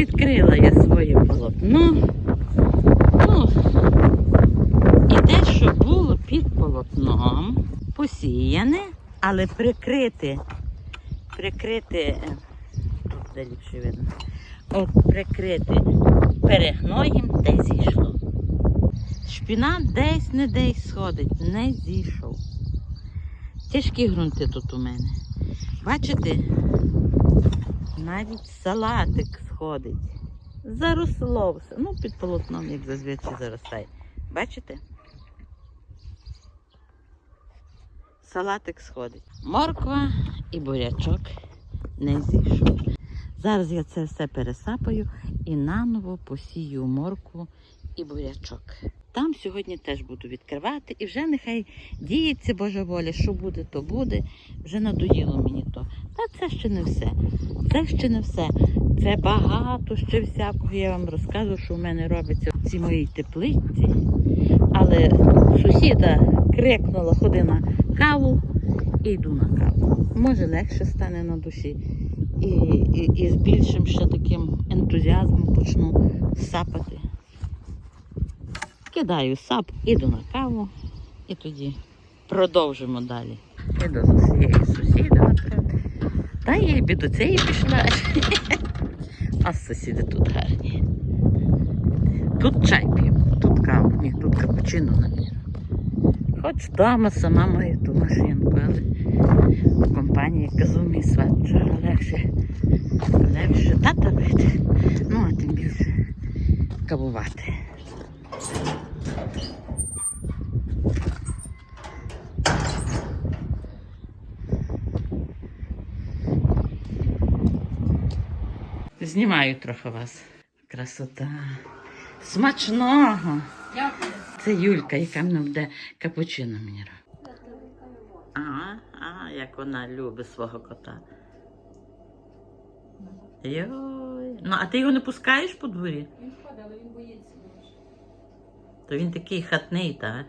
відкрила я своє полотно. Ну, і те, що було під полотном, посіяне, але прикрите, прикрите, тут ліпше видно, от прикрите перегноєм, де зійшло. Шпінат десь не десь сходить, не зійшов. Тяжкі ґрунти тут у мене. Бачите? Навіть салатик сходить. Заросло все. Ну, під полотном, як зазвичай заростає. Бачите? Салатик сходить. Морква і бурячок не зійшов. Зараз я це все пересапаю і наново посію моркву і бурячок. Там сьогодні теж буду відкривати і вже нехай діється Божа воля, що буде, то буде. Вже надоїло мені то. Та це ще не все. Це ще не все. Це багато ще всякого. Я вам розказую, що в мене робиться в цій моїй теплиці. Але сусіда крикнула, ходи на каву і йду на каву. Може легше стане на душі. І, і, і з більшим ще таким ентузіазмом почну сапати. Кидаю сап, іду на каву і тоді продовжимо далі. Іду з цієї сусіди, наприклад. Та я й до цієї пішла. А сусіди тут гарні. Тут чай п'ємо, тут каву, ні, тут капучино навіть. Хоч вдома сама маю ту машинку, але в компанії Казумі Сватчора легше, легше тата бити. Ну, а тим більше кавувати. Знімаю трохи вас. Красота. Смачного. Дякую. Це Юлька, яка мене буде капучино мені робить. Ага, ага, як вона любить свого кота. Йой. Ну, а ти його не пускаєш по дворі? Він ходить, але він боїться. То він такий хатний, так?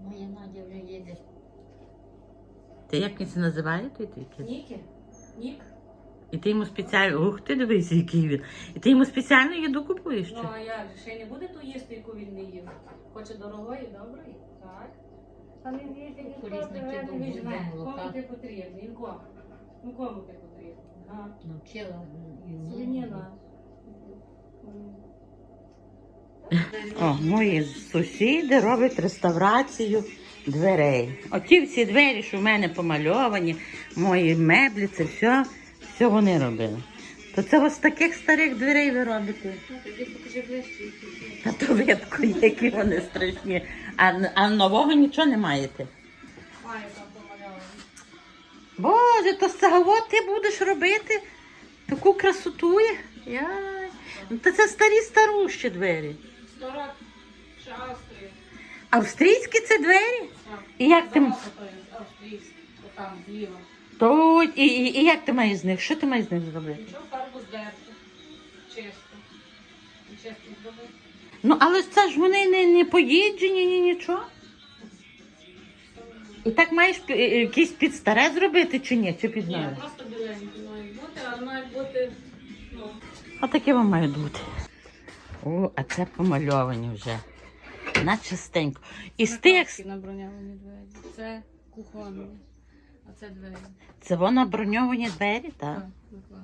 Моя Надя вже їде. Ти як він це називає той твій кіт? Ніки? Нік? І ти йому спеціально. Ух ти дивись, який він. І ти йому спеціально їду купуєш? Ну а як же? Ще й не буде ту їсти, яку він не їв. Хоче дорогої, доброї? Так. А він їде, Колісники він довго візьме. молока. Кому ти потрібний? І кому? Ну кому ти потрібний? А? Навчила Свинина. О, мої сусіди роблять реставрацію дверей. Оті всі двері, що в мене помальовані, мої меблі, це все, все вони робили. То це ось таких старих дверей ви робите. Тоді покажи ближче. Та то видко, які вони страшні. А, а нового нічого не маєте. Там. Боже, то з цього ти будеш робити таку красоту. є? Яй. Ну, то це старі старущі двері. Сторок, ще Австрія. Австрійські це двері? Так. І як ти, м- то там зліва. То, і, і, і як ти маєш з них? Що ти маєш з них зробити? Нічого фарбу здерти. Чисто. І чисто зробити. Ну, але ж це ж вони не, не поїджені, ні нічого. І так маєш пі- е, якийсь під старе зробити чи ні? Чи під Ні, нове? просто біленькі мають бути, але мають бути, ну, А таке вам мають бути. О, а це помальовані вже. На частенько. І з тих, накладки на броньовані двері. Це кухонні, а це двері. це воно броньовані двері, так? Так.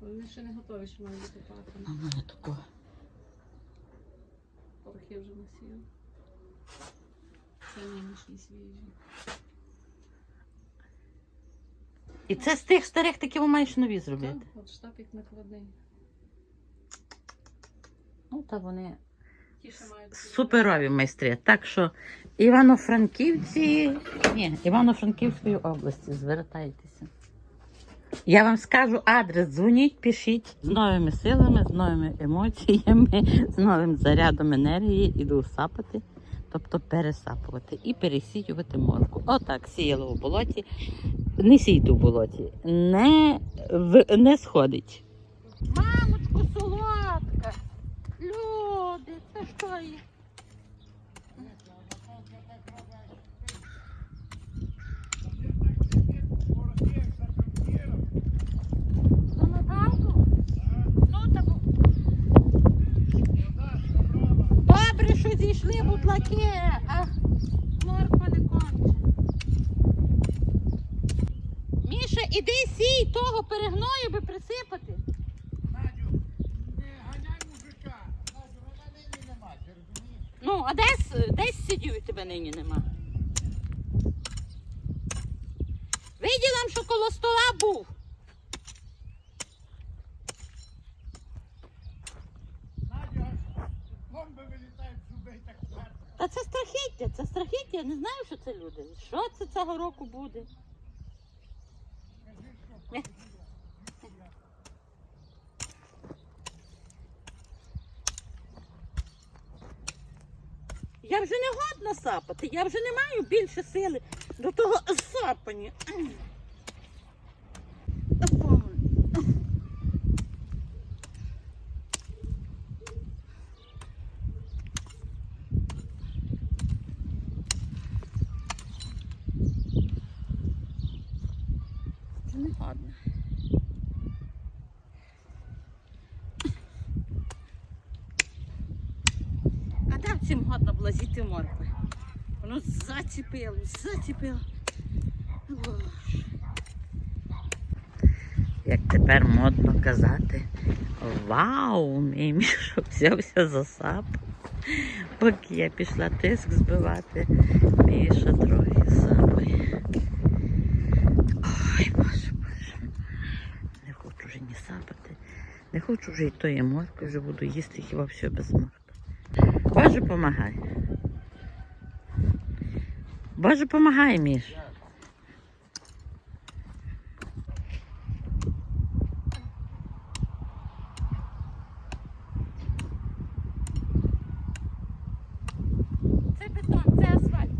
Вони ще не готові, що мають бути А пакані. в мене такого. Порохи вже насіяли. Це нинішні свіжі. І це з тих старих такі ви маєш нові зробити. Так, от штапик накладний. Ну, та вони суперові майстри. Так що Івано-Франківці, ні, Івано-Франківської області, звертайтеся. Я вам скажу адрес, дзвоніть, пишіть з новими силами, з новими емоціями, з новим зарядом енергії, іду сапати, тобто пересапувати і пересіювати морку. Отак, сіяло в болоті, не сійте в болоті, не, в- не сходить. Мамочко, солодка! Люди, це що є? Ну, Наталку? Ну, пішли бутлаки, а морква не конче. Міша, іди сій того перегною би присипати. Надю, не ганяй мужика. Надю, вона нині нема, ти розумієш? Ну, а десь, десь сидів і тебе нині нема. Виділа, що коло стола був. Та це страхіття, це страхіття. Я не знаю, що це люди. Що це цього року буде? Я вже не годна сапати, я вже не маю більше сили до того сапання. Вже не годна. А там годно моркви. Воно зачепило. Боже. Як тепер модно казати, вау, мій мішок взявся за сап. Поки я пішла тиск збивати, Міша трохи сапає. Ой, боже, боже. Не хочу вже ні сапати. Не хочу вже й тої моркви, вже буду їсти хіба все без моркви. Боже, помагай. Боже, помагай, Міш. Це бетон, це асфальт.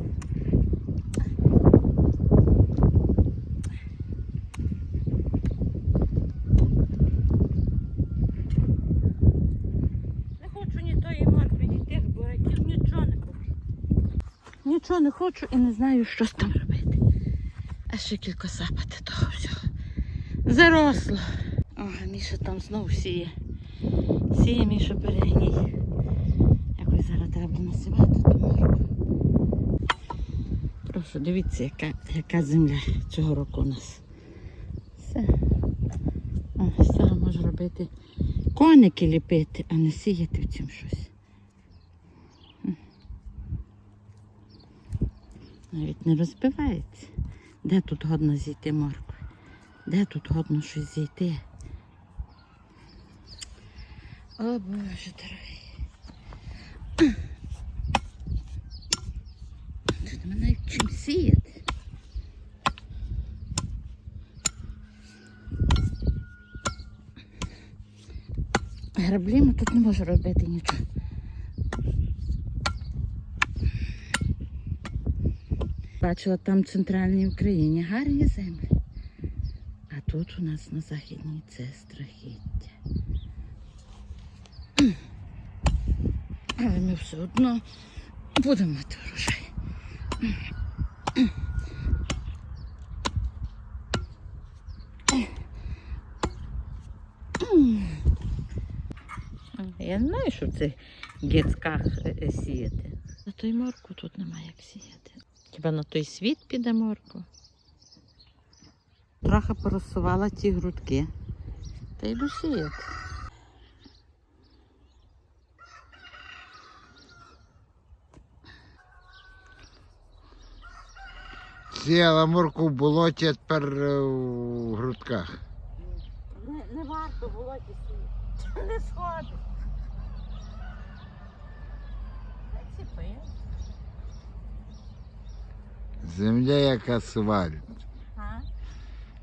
Не хочу ні тої моркви, ні тих бураків, нічого не хочу. Нічого не хочу і не знаю, що з там робити. А ще кілька сапати того всього. Заросло. О, Міша там знов сіє. Сіє Міша перегній. Якось зараз треба насівати ту моркву. Прошу, дивіться, яка, яка земля цього року у нас. Все. О, з цього можу робити коники ліпити, а не сіяти в цім щось. М. Навіть не розбивається. Де тут годно зійти моркви? Де тут годно щось зійти? О Боже дорогий. Тут мене чим сіяти. Грабліми тут не можу робити нічого. Бачила там в центральній Україні гарні землі. А тут у нас на західній це страхіття. Але ми все одно будемо мати врожай. Я не знаю, що в цих гіцках сіяти. На той морку тут немає як сіяти. Хіба на той світ піде морку? Трохи порозсувала ті грудки. Та йду сіяти. Сіяла морку в болоті, а тепер е, в грудках. Не, не варто було сіяти. Не сходить. Заціпив. Земля як асфальт. А?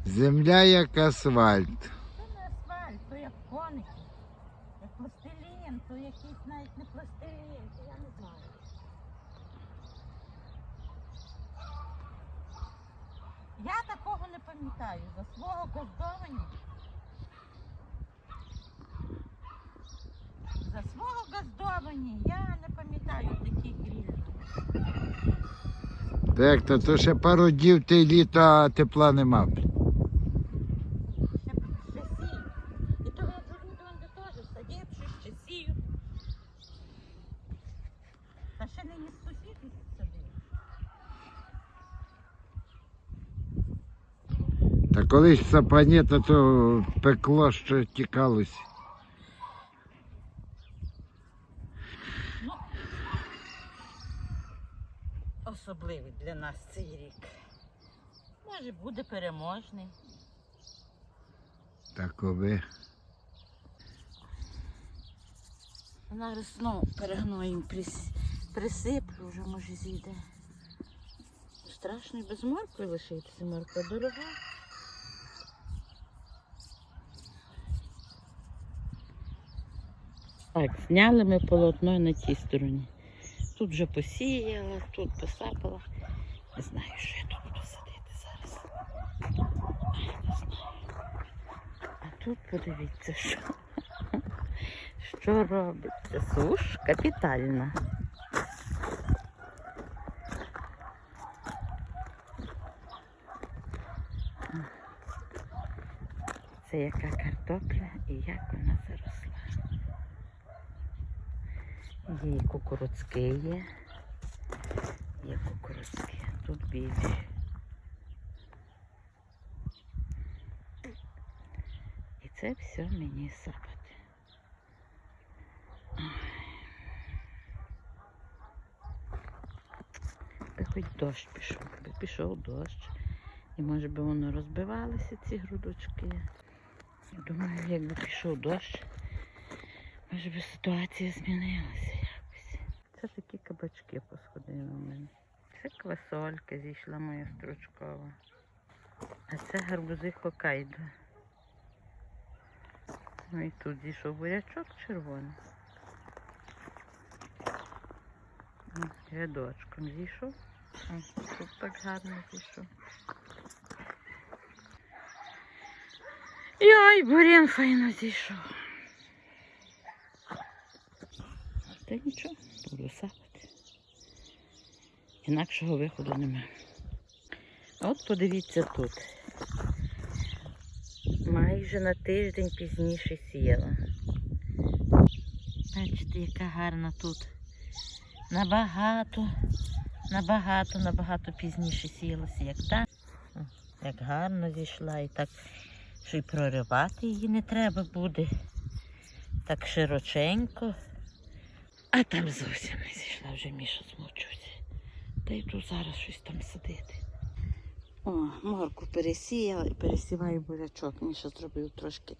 Земля як асфальт. Це не асфальт, то як коники. Як пластилін, то якийсь навіть не пластилін, то я не знаю. Я такого не пам'ятаю. За свого газдовані. Так, то, то ще пару днів ти літа тепла нема. І то я джурнідон теж садів, що ще сію. Та ще не із сусідів. Та колись сапанета, то пекло, що тікалось. Особливий для нас цей рік. Може, буде переможний. Такове. Зараз знову перегноїм прис... присиплю, вже може зійде. Страшно і без моркви лишитися, морква дорога. Так, зняли ми полотно на тій стороні. Тут вже посіяла, тут посапала. Не знаю, що я тут буду садити зараз. Не знаю. А тут подивіться, що. Що робиться? Суш капітальна. Це яка картопля і як вона заросла. Є і є. Є кукурудзки. Тут більше. І це все мені сапати. Би хоч дощ пішов, би пішов дощ. І може би воно розбивалося, ці грудочки. Думаю, якби пішов дощ, може би ситуація змінилася. Це такі кабачки посходили в мене. Це квасолька зійшла моя стручкова. А це гарбузи Хокайдо. Ну і тут зійшов бурячок червоний. Рядочком зійшов. Тут так гарно зійшов. Йой, бурін файно зійшов. Та нічого, буду сапати. Інакшого виходу немає. От подивіться тут. Майже на тиждень пізніше сіяла. Бачите, яка гарна тут. Набагато, набагато, набагато пізніше сіялася, як та. Як гарно зійшла і так, що й проривати її не треба буде. Так широченько. А там зовсім не зійшла, вже Міша змучився. Та йду зараз щось там садити. О, морку пересіяла і пересіваю бурячок. Міша зробив трошки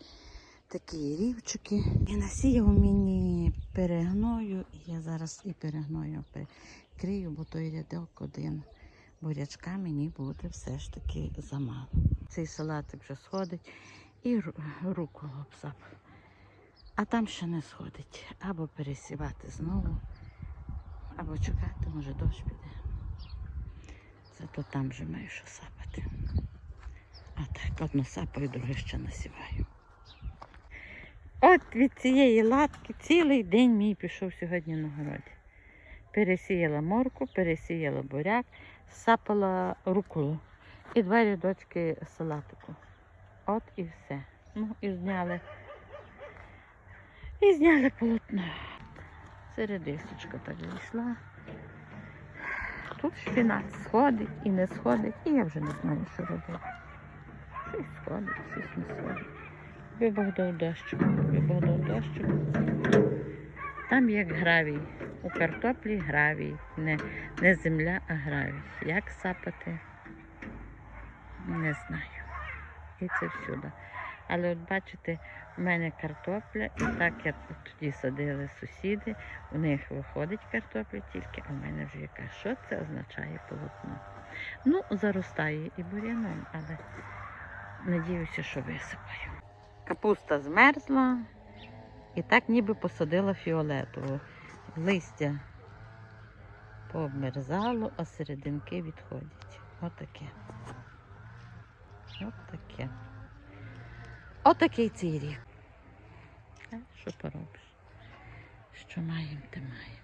такі рівчики. І насіяв мені перегною. І я зараз і перегною перекрию, бо той рядок один бурячка мені буде все ж таки замало. Цей салатик вже сходить і руку обсапав. А там ще не сходить. Або пересівати знову, або чекати, може дощ піде. Зато там вже маю що сапати. А так, одно сапаю, друге ще насіваю. От від цієї латки цілий день мій пішов сьогодні на городі. Пересіяла морку, пересіяла буряк, сапала руколу і два рядочки салатику. От і все. Ну і зняли. І зняли полотно. Середисочка так зійшла. Тут шпінат сходить і не сходить, і я вже не знаю, що робити. Щось сходить, щось не сходить. Бог дав дощик, би Бог дав дощик. Там як гравій. У картоплі гравій. Не, не земля, а гравій. Як сапати? Не знаю. І це всюди. Але от бачите, в мене картопля, і так як тоді садили сусіди, у них виходить картопля тільки, а в мене вже яка. Що це означає полотно? Ну, заростає і бур'яном, але надіюся, що висипаю. Капуста змерзла і так ніби посадила фіолетову. Листя пообмерзало, а серединки відходять. Отаке. Отаке. Отакий цей рік. Що поробиш? Що маємо, те маємо.